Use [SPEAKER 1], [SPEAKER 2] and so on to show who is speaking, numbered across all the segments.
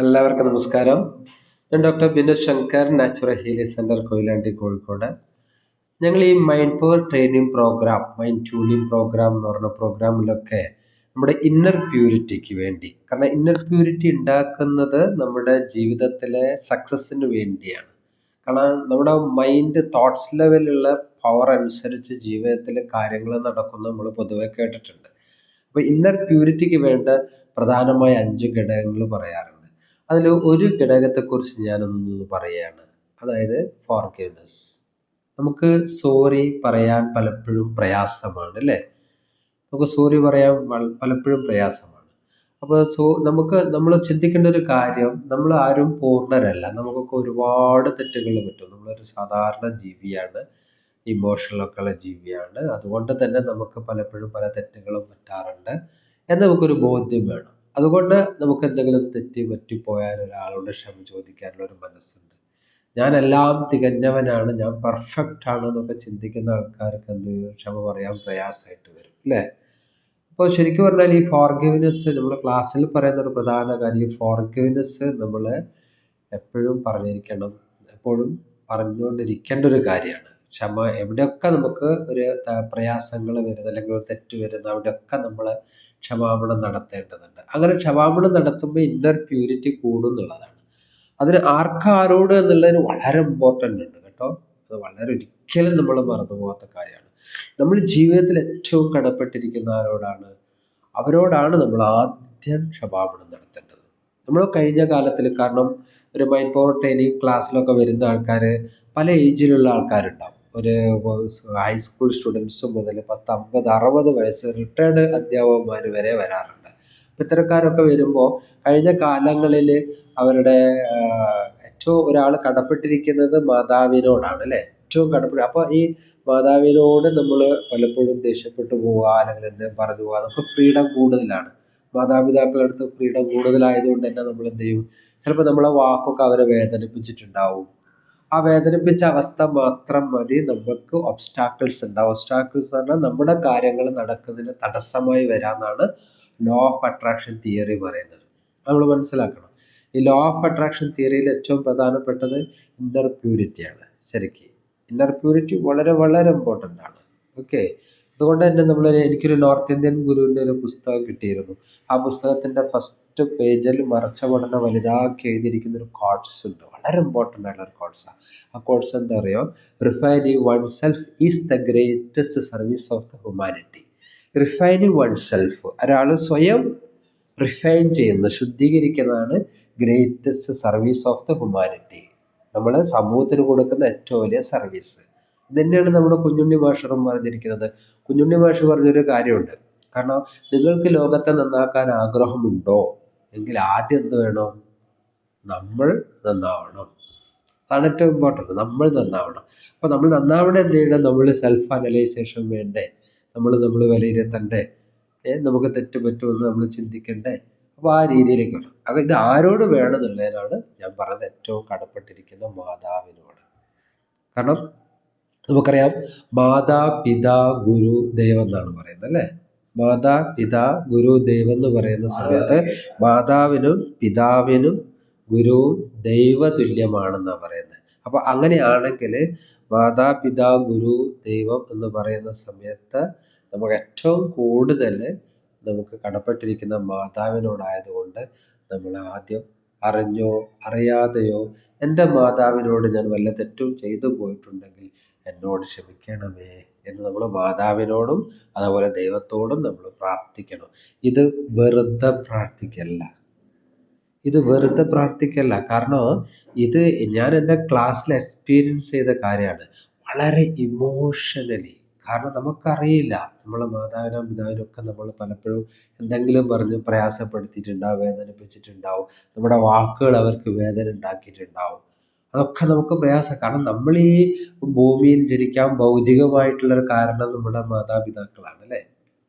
[SPEAKER 1] എല്ലാവർക്കും നമസ്കാരം. ഞാൻ doctor Binod Shankar natural healing centre Koyilandy Kozhikode. ഞങ്ങൾ ഈ mind power training programme mind tuning programme എന്ന് പറഞ്ഞ പ്രോഗ്രാമിലൊക്കെ നമ്മുടെ ഇന്നർ പ്യൂരിറ്റിക്ക് വേണ്ടി കാരണം ഇന്നർ പ്യൂരിറ്റി ഉണ്ടാക്കുന്നത് നമ്മുടെ ജീവിതത്തിലെ സക്സസ്സിന് വേണ്ടിയാണ്. കാരണം നമ്മുടെ മൈൻഡ് തോട്ട്സ് ലെവലുള്ള പവർ അനുസരിച്ച് ജീവിതത്തിൽ കാര്യങ്ങൾ നടക്കുന്ന നമ്മൾ പൊതുവെ കേട്ടിട്ടുണ്ട്. അപ്പോൾ ഇന്നർ പ്യൂരിറ്റിക്ക് വേണ്ട പ്രധാനമായ അഞ്ച് ഘടകങ്ങൾ പറയാറുണ്ട് അതിൽ ഒരു ഘടകത്തെക്കുറിച്ച് ഞാനൊന്ന് പറയുകയാണ്. അതായത് ഫോർഗിവ്നെസ് നമുക്ക് സോറി പറയാൻ പലപ്പോഴും പ്രയാസമാണ് അല്ലേ? നമുക്ക് സോറി പറയാൻ പലപ്പോഴും പ്രയാസമാണ്. അപ്പോൾ സോ നമുക്ക് നമ്മൾ ചിന്തിക്കേണ്ട ഒരു കാര്യം നമ്മൾ ആരും പൂർണരല്ല. നമുക്കൊക്കെ ഒരുപാട് തെറ്റുകൾ പറ്റും. നമ്മളൊരു സാധാരണ ജീവിയാണ് ഇമോഷണലൊക്കെ ഉള്ള ജീവിയാണ്. അതുകൊണ്ട് തന്നെ നമുക്ക് പലപ്പോഴും പല തെറ്റുകളും പറ്റാറുണ്ട്. എന്ന് നമുക്കൊരു ബോധ്യം വേണം. അതുകൊണ്ട് നമുക്ക് എന്തെങ്കിലും തെറ്റി പറ്റിപ്പോയാൽ ഒരാളോട് ക്ഷമ ചോദിക്കാനുള്ള ഒരു മനസ്സുണ്ട്. ഞാൻ എല്ലാം തികഞ്ഞവനാണ് ഞാൻ പെർഫെക്റ്റ് ആണ് എന്നൊക്കെ ചിന്തിക്കുന്ന ആൾക്കാർക്ക് എന്ത് ക്ഷമ പറയാൻ പ്രയാസമായിട്ട് വരും അല്ലേ? അപ്പോൾ ശരിക്കും പറഞ്ഞാൽ ഈ ഫോർഗിവ്നെസ് നമ്മൾ ക്ലാസ്സിൽ പറയുന്ന ഒരു പ്രധാന കാര്യം ഈ ഫോർഗിവ്നെസ് നമ്മൾ എപ്പോഴും പറഞ്ഞിരിക്കണം എപ്പോഴും പറഞ്ഞുകൊണ്ടിരിക്കേണ്ട ഒരു കാര്യമാണ്. ക്ഷമ എവിടെയൊക്കെ നമുക്ക് ഒരു പ്രയാസങ്ങൾ വരുന്ന അല്ലെങ്കിൽ ഒരു തെറ്റ് വരുന്ന അവിടെയൊക്കെ നമ്മൾ ക്ഷമാപണം നടത്തേണ്ടതുണ്ട്. അങ്ങനെ ക്ഷമാപണം നടത്തുമ്പോൾ ഇന്നർ പ്യൂരിറ്റി കൂടും എന്നുള്ളതാണ് അതിന് ആർക്കാരോട് എന്നുള്ളതിന് വളരെ ഇമ്പോർട്ടന്റ് ഉണ്ട് കേട്ടോ. അത് വളരെ ഒരിക്കലും നമ്മൾ മറന്നു പോകാത്ത കാര്യമാണ്. നമ്മൾ ജീവിതത്തിൽ ഏറ്റവും കടപ്പെട്ടിരിക്കുന്ന ആരോടാണ്? അവരോടാണ് നമ്മൾ ആദ്യം ക്ഷമാപണം നടത്തേണ്ടത്. നമ്മൾ കഴിഞ്ഞ കാലത്തിൽ കാരണം ഒരു മൈൻഡ് പവർ ട്രെയിനിങ് ക്ലാസ്സിലൊക്കെ വരുന്ന ആൾക്കാർ പല ഏജിലുള്ള ആൾക്കാരുണ്ടാവും. ഒരു ഹൈസ്കൂൾ സ്റ്റുഡൻസ് മുതൽ പത്ത് അമ്പത് അറുപത് വയസ്സ് റിട്ടയർഡ് അധ്യാപകന്മാർ വരെ വരാറുണ്ട്. അപ്പം ഇത്തരക്കാരൊക്കെ വരുമ്പോൾ കഴിഞ്ഞ കാലങ്ങളിൽ അവരുടെ ഏറ്റവും ഒരാൾ കടപ്പെട്ടിരിക്കുന്നത് മാതാവിനോടാണ് അല്ലേ? ഏറ്റവും കടപ്പെട്ട അപ്പോൾ ഈ മാതാവിനോട് നമ്മൾ പലപ്പോഴും ദേഷ്യപ്പെട്ടു പോവുക അല്ലെങ്കിൽ എന്തെങ്കിലും പറഞ്ഞു പോവുക നമുക്ക് ഫ്രീഡം കൂടുതലാണ്. മാതാപിതാക്കളുടെ അടുത്ത് ഫ്രീഡം കൂടുതലായതുകൊണ്ട് തന്നെ നമ്മൾ എന്ത് ചെയ്യും? ചിലപ്പോൾ നമ്മളെ വാക്കൊക്കെ അവരെ വേദനിപ്പിച്ചിട്ടുണ്ടാവും. ആ വേദനിപ്പിച്ച അവസ്ഥ മാത്രം മതി. നമുക്ക് ഒബ്സ്റ്റാക്കിൾസ് ഉണ്ടാവും ഒബ്സ്റ്റാക്കിൾസ് എന്ന് പറഞ്ഞാൽ നമ്മുടെ കാര്യങ്ങൾ നടക്കുന്നതിന് തടസ്സമായി വരാമെന്നാണ് ലോ ഓഫ് അട്രാക്ഷൻ തിയറി പറയുന്നത്. നമ്മൾ മനസ്സിലാക്കണം. ഈ ലോ ഓഫ് അട്രാക്ഷൻ തിയറിയിൽ ഏറ്റവും പ്രധാനപ്പെട്ടത് ഇന്നർ പ്യൂരിറ്റിയാണ് ശരിക്കും. ഇന്നർ പ്യൂരിറ്റി വളരെ വളരെ ഇമ്പോർട്ടന്റ് ആണ്. ഓക്കെ അതുകൊണ്ട് തന്നെ നമ്മൾ എനിക്കൊരു നോർത്ത് ഇന്ത്യൻ ഗുരുവിന്റെ ഒരു പുസ്തകം കിട്ടിയിരുന്നു. ആ പുസ്തകത്തിന്റെ ഫസ്റ്റ് പേജിൽ മറച്ച പഠനം വലുതാക്കി എഴുതിയിരിക്കുന്ന ഒരു കോഡ്സ് ഉണ്ട്. വളരെ ഇമ്പോർട്ടന്റ് ആയിട്ടുള്ള ഒരു കോഡ്സാണ് ആ. കോഡ്സ് എന്താ പറയുക refining oneself is the greatest service of the humanity refining oneself ഒരാൾ സ്വയം റിഫൈൻ ചെയ്യുന്ന ശുദ്ധീകരിക്കുന്നതാണ് greatest service of the humanity നമ്മൾ സമൂഹത്തിന് കൊടുക്കുന്ന ഏറ്റവും വലിയ സർവീസ് ഇതന്നെയാണ് നമ്മുടെ കുഞ്ഞുണ്ണി മാഷറും പറഞ്ഞിരിക്കുന്നത്. കുഞ്ഞുണ്ണി മാഷ് പറഞ്ഞൊരു കാര്യമുണ്ട്. കാരണം നിങ്ങൾക്ക് ലോകത്തെ നന്നാക്കാൻ ആഗ്രഹമുണ്ടോ? എങ്കിൽ ആദ്യം എന്ത് വേണം? നമ്മൾ നന്നാവണം. അതാണ് ഏറ്റവും ഇമ്പോർട്ടന്റ് നമ്മൾ നന്നാവണം. അപ്പോൾ നമ്മൾ നന്നാവണം എന്ത് ചെയ്യണം? നമ്മൾ സെൽഫ് അനലൈസേഷൻ വേണ്ടേ? നമ്മൾ നമ്മൾ വിലയിരുത്തണ്ടേ? നമുക്ക് തെറ്റ് പറ്റുമെന്ന് നമ്മൾ ചിന്തിക്കണ്ടേ? അപ്പോൾ ആ രീതിയിലേക്ക് വരണം. അപ്പോൾ ഇത് ആരോട് വേണം എന്നുള്ളതിനാണ് ഞാൻ പറഞ്ഞത് ഏറ്റവും കടപ്പെട്ടിരിക്കുന്ന മാതാവിനോട്. കാരണം നമുക്കറിയാം മാതാ പിതാ ഗുരു ദൈവം എന്നാണ് പറയുന്നത് അല്ലേ? മാതാ പിതാ ഗുരു ദൈവം എന്ന് പറയുന്ന സമയത്ത് മാതാവിനും പിതാവിനും ഗുരുവും ദൈവതുല്യമാണെന്നാണ് പറയുന്നത് അപ്പോൾ അങ്ങനെയാണെങ്കിൽ മാതാ പിതാ ഗുരു ദൈവം എന്ന് പറയുന്ന സമയത്ത് നമുക്ക് ഏറ്റവും കൂടുതൽ നമുക്ക് കടപ്പെട്ടിരിക്കുന്ന മാതാവിനോടായതുകൊണ്ട് നമ്മൾ ആദ്യം അറിഞ്ഞോ അറിയാതെയോ എന്റെ മാതാവിനോട് ഞാൻ വല്ല തെറ്റും ചെയ്തു പോയിട്ടുണ്ടെങ്കിൽ എന്നോട് ക്ഷമിക്കണമേ. എന്ന് നമ്മൾ മാതാവിനോടും അതുപോലെ ദൈവത്തോടും നമ്മൾ പ്രാർത്ഥിക്കണം. ഇത് വെറുതെ പ്രാർത്ഥിക്കല്ല. ഇത് വെറുതെ പ്രാർത്ഥിക്കല്ല. കാരണം ഇത് ഞാൻ എന്റെ ക്ലാസ്സിൽ എക്സ്പീരിയൻസ് ചെയ്ത കാര്യമാണ്. വളരെ ഇമോഷണലി കാരണം നമുക്കറിയില്ല. നമ്മളെ മാതാവിനും പിതാവിനും ഒക്കെ നമ്മൾ പലപ്പോഴും എന്തെങ്കിലും പറഞ്ഞ് പ്രയാസപ്പെടുത്തിയിട്ടുണ്ടാവും വേദനിപ്പിച്ചിട്ടുണ്ടാവും. നമ്മുടെ വാക്കുകൾ അവർക്ക് വേദന ഉണ്ടാക്കിയിട്ടുണ്ടാവും. അതൊക്കെ നമുക്ക് പ്രയാസം. കാരണം നമ്മൾ ഈ ഭൂമിയിൽ ജനിക്കാൻ ഭൗതികമായിട്ടുള്ളൊരു കാരണം നമ്മുടെ മാതാപിതാക്കളാണ് അല്ലേ?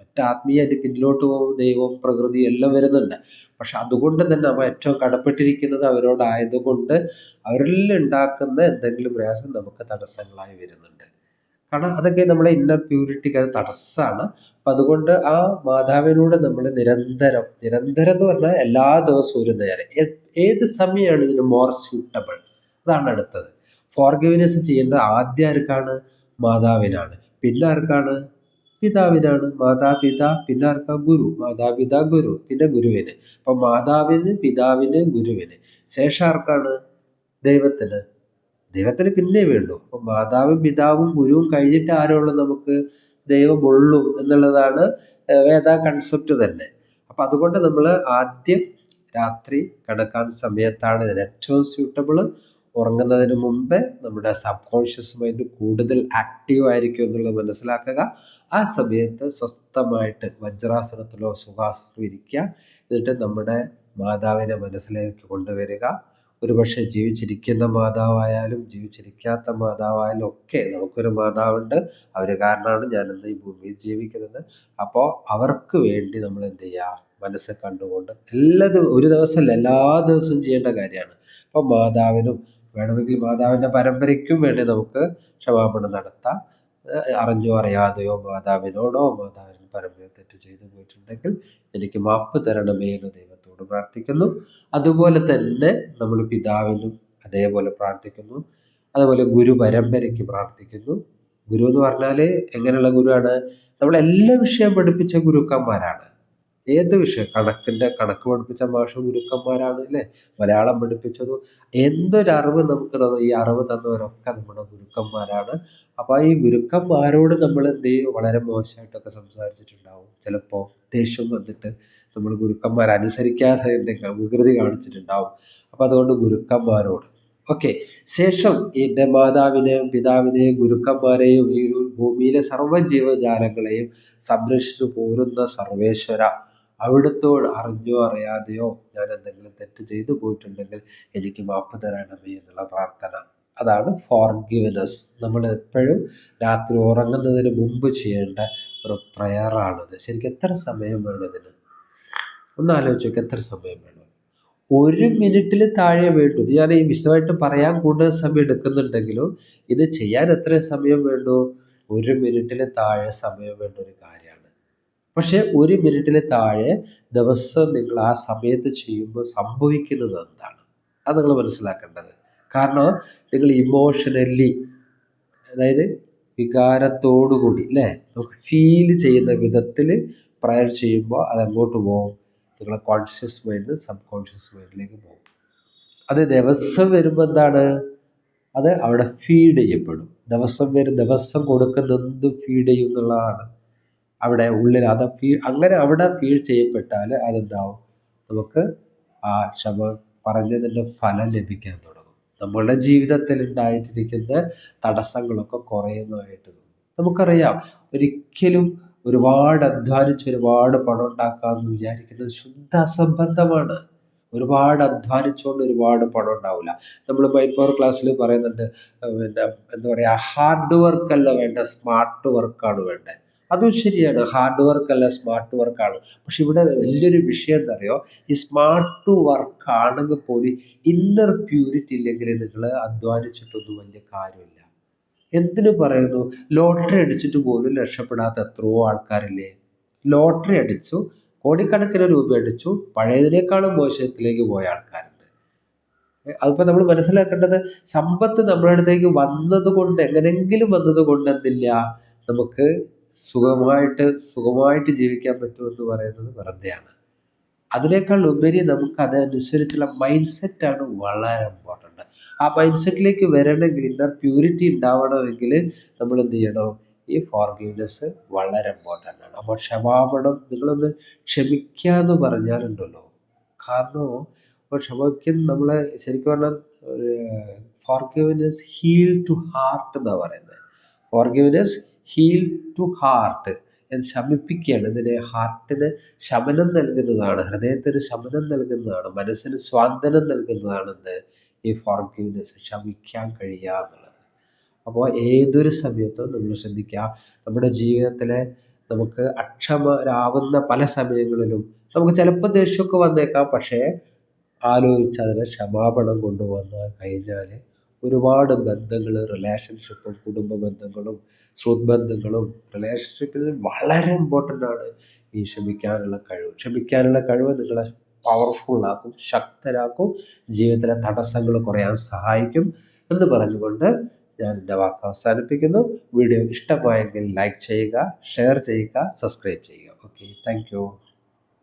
[SPEAKER 1] മറ്റാത്മീയ അതിന്റെ പിന്നിലോട്ട് പോകും ദൈവം പ്രകൃതി എല്ലാം വരുന്നുണ്ട്. പക്ഷെ അതുകൊണ്ട് തന്നെ നമ്മൾ ഏറ്റവും കടപ്പെട്ടിരിക്കുന്നത് അവരോടായതുകൊണ്ട് അവരിൽ ഉണ്ടാക്കുന്ന എന്തെങ്കിലും പ്രയാസം നമുക്ക് തടസ്സങ്ങളായി വരുന്നുണ്ട്. കാരണം അതൊക്കെ നമ്മളെ ഇന്നർ പ്യൂരിറ്റിക്ക് അത് തടസ്സമാണ് അപ്പം അതുകൊണ്ട് ആ മാതാവിനോട് നമ്മൾ നിരന്തരം നിരന്തരം എന്ന് പറഞ്ഞാൽ എല്ലാ ദിവസവും ഒരു നേരം. ഏത് സമയമാണ് ഇതിന് മോർ സ്യൂട്ടബിൾ അതാണ് അടുത്തത്. ഫോർഗിവ്നെസ് ചെയ്യേണ്ടത് ആദ്യം ആർക്കാണ്? മാതാവിനാണ്. പിന്നെ ആർക്കാണ്? പിതാവിനാണ്. മാതാപിതാ പിന്നെ ആർക്കാ? ഗുരു. മാതാപിതാ ഗുരു. പിന്നെ ഗുരുവിന്. അപ്പം മാതാവിന് പിതാവിന് ഗുരുവിന്. ശേഷം ആർക്കാണ്? ദൈവത്തിന്. ദൈവത്തിന് പിന്നെ വേണ്ടു. അപ്പം മാതാവും പിതാവും ഗുരുവും കഴിഞ്ഞിട്ട് ആരോളം നമുക്ക്? ദൈവമുള്ളൂ എന്നുള്ളതാണ് വേദാ കൺസെപ്റ്റ് തന്നെ. അപ്പം അതുകൊണ്ട് നമ്മൾ ആദ്യം രാത്രി കിടക്കാൻ സമയത്താണ് ഇതിന് ഏറ്റവും സ്യൂട്ടബിൾ ഉറങ്ങുന്നതിന് മുമ്പേ നമ്മുടെ സബ് കോൺഷ്യസ് മൈൻഡ് കൂടുതൽ ആക്റ്റീവ് ആയിരിക്കും എന്നുള്ളത് മനസ്സിലാക്കുക. ആ സമയത്ത് സ്വസ്ഥമായിട്ട് വജ്രാസനത്തിലോ സുഖാസനത്തിലോ ഇരിക്കുക എന്നിട്ട് നമ്മുടെ മാതാവിനെ മനസ്സിലേക്ക് കൊണ്ടുവരിക. ഒരുപക്ഷെ ജീവിച്ചിരിക്കുന്ന മാതാവായാലും ജീവിച്ചിരിക്കാത്ത മാതാവായാലും ഒക്കെ നമുക്കൊരു മാതാവുണ്ട്. അവർ കാരണമാണ് ഞാനിന്ന് ഈ ഭൂമിയിൽ ജീവിക്കുന്നത്. അപ്പോൾ അവർക്ക് വേണ്ടി നമ്മൾ എന്ത് ചെയ്യുക മനസ്സ് കണ്ടുകൊണ്ട് എല്ലാ ഒരു ദിവസമല്ല എല്ലാ ദിവസവും ചെയ്യേണ്ട കാര്യമാണ്. അപ്പോൾ മാതാവിനും വേണമെങ്കിൽ മാതാവിന്റെ പരമ്പരയ്ക്കും വേണ്ടി നമുക്ക് ക്ഷമാപണം നടത്താം. അറിഞ്ഞോ അറിയാതെയോ മാതാവിനോടോ മാതാവിന് പരമ്പര തെറ്റ് ചെയ്തു പോയിട്ടുണ്ടെങ്കിൽ എനിക്ക് മാപ്പ് തരണമേ എന്ന് ദൈവത്തോട് പ്രാർത്ഥിക്കുന്നു. അതുപോലെ തന്നെ നമ്മൾ പിതാവിനും അതേപോലെ പ്രാർത്ഥിക്കുന്നു. അതുപോലെ ഗുരു പരമ്പരയ്ക്ക് പ്രാർത്ഥിക്കുന്നു. ഗുരു എന്ന് പറഞ്ഞാൽ എങ്ങനെയുള്ള ഗുരുവാണ്? നമ്മളെല്ലാ വിഷയം പഠിപ്പിച്ച ഗുരുക്കന്മാരാണ്. ഏത് വിഷയം? കണക്കിന്റെ കണക്ക് പഠിപ്പിച്ച മാഷ ഗുരുക്കന്മാരാണ് അല്ലേ? മലയാളം പഠിപ്പിച്ചതും. എന്തൊരറിവ് നമുക്ക് തന്നു ഈ അറിവ് തന്നവരൊക്കെ നമ്മുടെ ഗുരുക്കന്മാരാണ്. അപ്പോൾ ഈ ഗുരുക്കന്മാരോട് നമ്മൾ എന്ത് ചെയ്യും? വളരെ മോശമായിട്ടൊക്കെ സംസാരിച്ചിട്ടുണ്ടാവും. ചിലപ്പോൾ ദേഷ്യം വന്നിട്ട് നമ്മൾ ഗുരുക്കന്മാർ അനുസരിക്കാതെ എന്തെങ്കിലും വികൃതി കാണിച്ചിട്ടുണ്ടാവും. അപ്പോൾ അതുകൊണ്ട് ഗുരുക്കന്മാരോട്. ഓക്കെ. ശേഷം എന്റെ മാതാവിനെയും പിതാവിനെയും ഗുരുക്കന്മാരെയും ഈ ഭൂമിയിലെ സർവ ജീവജാലങ്ങളെയും സംരക്ഷിച്ചു പോരുന്ന സർവേശ്വര. അവിടുത്തോട് അറിഞ്ഞോ അറിയാതെയോ ഞാൻ എന്തെങ്കിലും തെറ്റ് ചെയ്തു പോയിട്ടുണ്ടെങ്കിൽ എനിക്ക് മാപ്പ് തരണമേ എന്നുള്ള പ്രാർത്ഥന. അതാണ് ഫോർഗിവ്നെസ് നമ്മൾ എപ്പോഴും രാത്രി ഉറങ്ങുന്നതിന് മുമ്പ് ചെയ്യേണ്ട ഒരു പ്രയറാണിത് ശരിക്കും എത്ര സമയം വേണം ഇതിന്? ഒന്ന് ആലോചിച്ചോക്ക് എത്ര സമയം വേണം? ഒരു മിനിറ്റിൽ താഴെ വേണ്ടു. ഞാൻ ഈ വിശദമായിട്ട് പറയാൻ കൂടുതൽ സമയം എടുക്കുന്നുണ്ടെങ്കിലും ഇത് ചെയ്യാൻ എത്ര സമയം വേണ്ടു? ഒരു മിനിറ്റിൽ താഴെ സമയം വേണ്ട ഒരു കാര്യമാണ്. പക്ഷേ ഒരു മിനിറ്റിന് താഴെ ദിവസം നിങ്ങൾ ആ സമയത്ത് ചെയ്യുമ്പോൾ സംഭവിക്കുന്നത് എന്താണ്? അത് നിങ്ങൾ മനസ്സിലാക്കേണ്ടത്. കാരണം നിങ്ങൾ ഇമോഷണലി അതായത് വികാരത്തോടുകൂടി അല്ലേ? നമുക്ക് ഫീൽ ചെയ്യുന്ന വിധത്തിൽ പ്രയർ ചെയ്യുമ്പോൾ അത് അങ്ങോട്ട് പോകും. നിങ്ങളെ കോൺഷ്യസ് മൈൻഡ് സബ് കോൺഷ്യസ് മൈൻഡിലേക്ക് പോകും. അത് ദിവസം വരുമ്പോൾ എന്താണ്? അത് അവിടെ ഫീഡ് ചെയ്യപ്പെടും. ദിവസം വരും ദിവസം കൊടുക്കുന്ന ഫീഡ് ചെയ്യും എന്നുള്ളതാണ് അവിടെ ഉള്ളിൽ അത് അങ്ങനെ അവിടെ ഫീൽ ചെയ്യപ്പെട്ടാൽ അതെന്താവും? നമുക്ക് ആ ക്ഷമ പറഞ്ഞതിന്റെ ഫലം ലഭിക്കാൻ തുടങ്ങും. നമ്മളുടെ ജീവിതത്തിൽ ഉണ്ടായിട്ടിരിക്കുന്ന തടസ്സങ്ങളൊക്കെ കുറയുന്നതായിട്ട് നമുക്കറിയാം ഒരിക്കലും ഒരുപാട് അധ്വാനിച്ച് ഒരുപാട് പണം ഉണ്ടാക്കാമെന്ന് വിചാരിക്കുന്നത് ശുദ്ധ അസംബന്ധമാണ്. ഒരുപാട് അധ്വാനിച്ചുകൊണ്ട് ഒരുപാട് പണം ഉണ്ടാവില്ല. നമ്മൾ മൈൻ പവർ ക്ലാസ്സിൽ പറയുന്നുണ്ട് പിന്നെ എന്താ പറയുക ഹാർഡ് വർക്കല്ല വേണ്ട സ്മാർട്ട് വർക്കാണ് വേണ്ടത്. അതും ശരിയാണ്. ഹാർഡ് വർക്ക് അല്ല സ്മാർട്ട് വർക്കാണ് പക്ഷെ ഇവിടെ വലിയൊരു വിഷയം എന്താ പറയുക ഈ സ്മാർട്ട് വർക്ക് ആണെങ്കിൽ പോലും ഇന്നർ പ്യൂരിറ്റി ഇല്ലെങ്കിൽ നിങ്ങൾ അധ്വാനിച്ചിട്ടൊന്നും വലിയ കാര്യമില്ല. എന്തിനു പറയുന്നു? ലോട്ടറി അടിച്ചിട്ട് പോലും രക്ഷപ്പെടാത്ത എത്രയോ ആൾക്കാരില്ലേ? ലോട്ടറി അടിച്ചു കോടിക്കണക്കിന് രൂപ അടിച്ചു പഴയതിനേക്കാളും മോശത്തിലേക്ക് പോയ ആൾക്കാരുണ്ട്. അതിപ്പോൾ നമ്മൾ മനസ്സിലാക്കേണ്ടത് സമ്പത്ത് നമ്മുടെ അടുത്തേക്ക് വന്നത് കൊണ്ട് എങ്ങനെങ്കിലും വന്നത് കൊണ്ട് എന്തില്ല? നമുക്ക് സുഖമായിട്ട് സുഖമായിട്ട് ജീവിക്കാൻ പറ്റുമെന്ന് പറയുന്നത് വെറുതെയാണ്. അതിനേക്കാൾ ഉപരി നമുക്ക് അതനുസരിച്ചുള്ള മൈൻഡ് സെറ്റാണ് വളരെ ഇമ്പോർട്ടന്റ് ആ മൈൻഡ് സെറ്റിലേക്ക് വരണമെങ്കിൽ ഇന്നർ പ്യൂരിറ്റി ഉണ്ടാവണമെങ്കിൽ നമ്മൾ എന്ത് ചെയ്യണം? ഈ ഫോർഗീവ്നെസ് വളരെ ഇമ്പോർട്ടന്റ് ആണ്. അപ്പോൾ ക്ഷമാപണം നിങ്ങളൊന്ന് ക്ഷമിക്കുക എന്ന് പറഞ്ഞാലുണ്ടല്ലോ കാരണം ഇപ്പോൾ ക്ഷമിക്കുന്ന നമ്മളെ ശരിക്കും പറഞ്ഞാൽ ഫോർഗീവ്നെസ് ഹീൽ ടു ഹാർട്ട് എന്നാണ് പറയുന്നത്. ഫോർഗീവ്നെസ് ഹീൽ ടു ഹാർട്ട് എന്ന് ശമിപ്പിക്കുകയാണ്. ഇതിനെ ഹാർട്ടിന് ശമനം നൽകുന്നതാണ്. ഹൃദയത്തിന് ശമനം നൽകുന്നതാണ്. മനസ്സിന് സ്വാന്തനം നൽകുന്നതാണെന്ന് ഈ ഫോർഗീവ്നെസ് ക്ഷമിക്കാൻ കഴിയുക എന്നുള്ളത്. അപ്പോൾ ഏതൊരു സമയത്തും നമ്മൾ ശ്രദ്ധിക്കുക. നമ്മുടെ ജീവിതത്തിലെ നമുക്ക് അക്ഷമരാവുന്ന പല സമയങ്ങളിലും നമുക്ക് ചിലപ്പോൾ ദേഷ്യമൊക്കെ വന്നേക്കാം. പക്ഷേ ആലോചിച്ച് അതിനെ ക്ഷമാപണം കൊണ്ടുവന്ന് കഴിഞ്ഞാൽ ഒരുപാട് ബന്ധങ്ങൾ റിലേഷൻഷിപ്പും കുടുംബ ബന്ധങ്ങളും സുഹൃത്ത് റിലേഷൻഷിപ്പിൽ വളരെ ഇമ്പോർട്ടന്റ് ആണ് ഈ ക്ഷമിക്കാനുള്ള കഴിവ്. ക്ഷമിക്കാനുള്ള കഴിവ് നിങ്ങളെ പവർഫുള്ളാക്കും ശക്തരാക്കും ജീവിതത്തിലെ തടസ്സങ്ങൾ കുറയാൻ സഹായിക്കും എന്ന് പറഞ്ഞുകൊണ്ട് ഞാൻ എന്റെ വാക്ക് അവസാനിപ്പിക്കുന്നു. വീഡിയോ ഇഷ്ടമായെങ്കിൽ ലൈക്ക് ചെയ്യുക ഷെയർ ചെയ്യുക സബ്സ്ക്രൈബ് ചെയ്യുക. Okay thank